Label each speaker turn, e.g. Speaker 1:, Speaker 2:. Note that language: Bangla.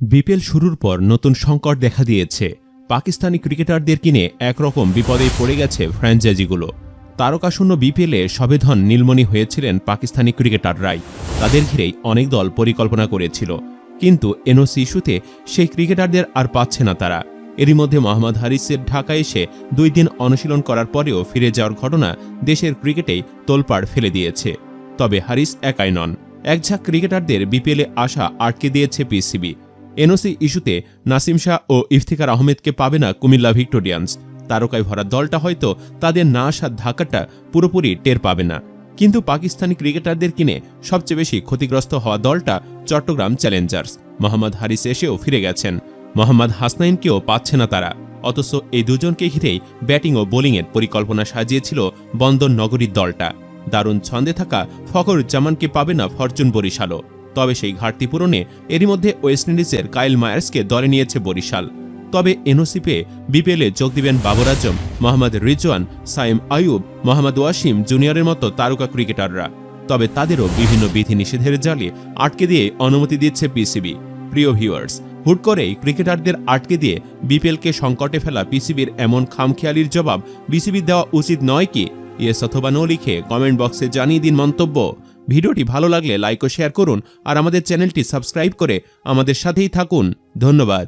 Speaker 1: বিপিএল শুরুর পর নতুন সংকট দেখা দিয়েছে। পাকিস্তানি ক্রিকেটারদের কিনে একরকম বিপদে পড়ে গেছে ফ্র্যাঞ্চাইজিগুলো। তারকাশূন্য বিপিএলে সবেধন নীলমণি হয়েছিলেন পাকিস্তানি ক্রিকেটাররাই। তাদের ঘিরেই অনেক দল পরিকল্পনা করেছিল। কিন্তু এনওসি ইস্যুতে সেই ক্রিকেটারদের আর পাচ্ছে না তারা। এরই মধ্যে মোহাম্মদ হারিসের ঢাকায় এসে দুই দিন অনুশীলন করার পরেও ফিরে যাওয়ার ঘটনা দেশের ক্রিকেটেই তোলপাড় ফেলে দিয়েছে। তবে হারিস একাই নন। একঝাঁক ক্রিকেটারদের বিপিএলে আসা আটকে দিয়েছে পিসিবি। এনওসি ইস্যুতে নাসিম শাহ ও ইফতিকার আহমেদকে পাবে না কুমিল্লা ভিক্টোরিয়ান্স। তারকায় ভরা দলটা হয়তো তাদের না আসার ধাক্কাটা পুরোপুরি টের পাবে না। কিন্তু পাকিস্তানি ক্রিকেটারদের কিনে সবচেয়ে বেশি ক্ষতিগ্রস্ত হওয়া দলটা চট্টগ্রাম চ্যালেঞ্জার্স। মোহাম্মদ হারিস এসেও ফিরে গেছেন। মোহাম্মদ হাসনাইনকেও পাচ্ছে না তারা। অথচ এই দুজনকে ঘিরেই ব্যাটিং ও বোলিংয়ের পরিকল্পনা সাজিয়েছিল বন্দর নগরীর দলটা। দারুণ ছন্দে থাকা ফখর জামানকে পাবে না ফরচুন বরিশালও। তবে সেই ঘাটতি পূরণে এরই মধ্যে ওয়েস্ট ইন্ডিজের কাইল মায়ার্সকে দলে নিয়েছে বরিশাল। তবে এনওসি পেয়ে বিপিএলে যোগ দিবেন বাবর আজম মোহাম্মদ রিজওয়ান, সাইম আয়ুব মোহাম্মদ ওয়াসিম জুনিয়রের মতো তারকা ক্রিকেটাররা। তবে তাদেরও বিভিন্ন বিধিনিষেধের জালে আটকে দিয়ে অনুমতি দিচ্ছে পিসিবি। প্রিয় ভিউয়ার্স, হুট করেই ক্রিকেটারদের আটকে দিয়ে বিপিএলকে সংকটে ফেলা পিসিবির এমন খামখেয়ালির জবাব বিসিবি দেওয়া উচিত নয় কি? ইয়েস অথবা নো লিখে কমেন্ট বক্সে জানিয়ে দিন মন্তব্য। ভিডিওটি ভালো লাগলে লাইক ও শেয়ার করুন আর আমাদের চ্যানেলটি সাবস্ক্রাইব করে আমাদের সাথেই থাকুন। ধন্যবাদ।